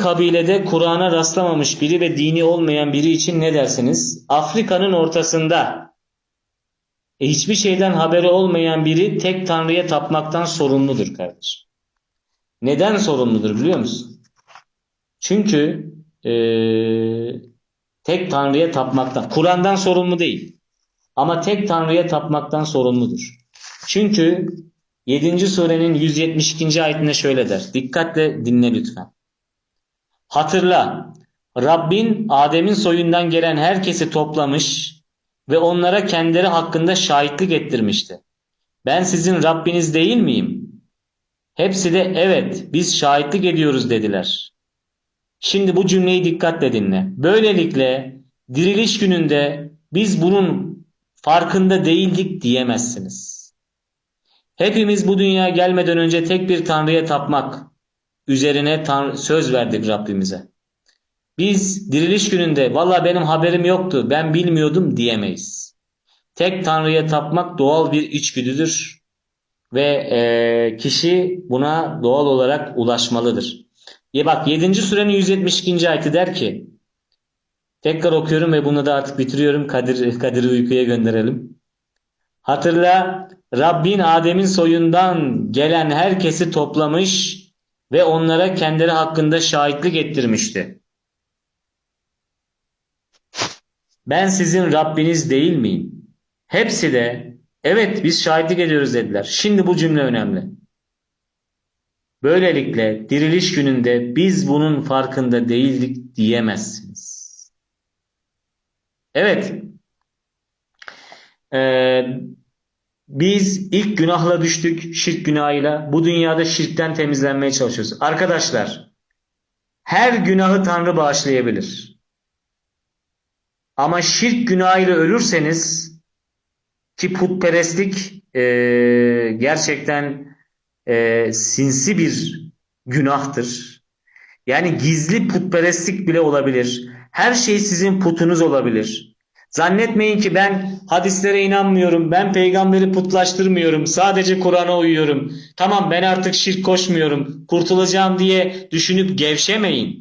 kabilede Kur'an'a rastlamamış biri ve dini olmayan biri için ne dersiniz? Afrika'nın ortasında e, hiçbir şeyden haberi olmayan biri tek tanrıya tapmaktan sorumludur kardeşim. Neden sorumludur biliyor musun? Çünkü eee, tek tanrıya tapmaktan, Kur'an'dan sorumlu değil. Ama tek tanrıya tapmaktan sorumludur. Çünkü 7. surenin 172. ayetinde şöyle der. Dikkatle dinle lütfen. Hatırla, Rabbin Adem'in soyundan gelen herkesi toplamış ve onlara kendileri hakkında şahitlik ettirmişti. Ben sizin Rabbiniz değil miyim? Hepsi de evet biz şahitlik ediyoruz dediler. Şimdi bu cümleyi dikkatle dinle. Böylelikle diriliş gününde biz bunun farkında değildik diyemezsiniz. Hepimiz bu dünyaya gelmeden önce tek bir Tanrı'ya tapmak üzerine tan- söz verdik Rabbimize. Biz diriliş gününde valla benim haberim yoktu ben bilmiyordum diyemeyiz. Tek Tanrı'ya tapmak doğal bir içgüdüdür ve eee, kişi buna doğal olarak ulaşmalıdır. Ya bak 7. surenin 172. ayeti der ki tekrar okuyorum ve bunu da artık bitiriyorum. Kadir, Kadir'i uykuya gönderelim. Hatırla Rabbin Adem'in soyundan gelen herkesi toplamış ve onlara kendileri hakkında şahitlik ettirmişti. Ben sizin Rabbiniz değil miyim? Hepsi de evet biz şahitlik ediyoruz dediler. Şimdi bu cümle önemli. Böylelikle diriliş gününde biz bunun farkında değildik diyemezsiniz. Evet. Ee, biz ilk günahla düştük, şirk günahıyla. Bu dünyada şirkten temizlenmeye çalışıyoruz. Arkadaşlar, her günahı Tanrı bağışlayabilir. Ama şirk günahıyla ölürseniz ki putperestlik e, gerçekten e, sinsi bir günahtır. Yani gizli putperestlik bile olabilir. Her şey sizin putunuz olabilir. Zannetmeyin ki ben hadislere inanmıyorum, ben peygamberi putlaştırmıyorum, sadece Kur'an'a uyuyorum. Tamam ben artık şirk koşmuyorum, kurtulacağım diye düşünüp gevşemeyin.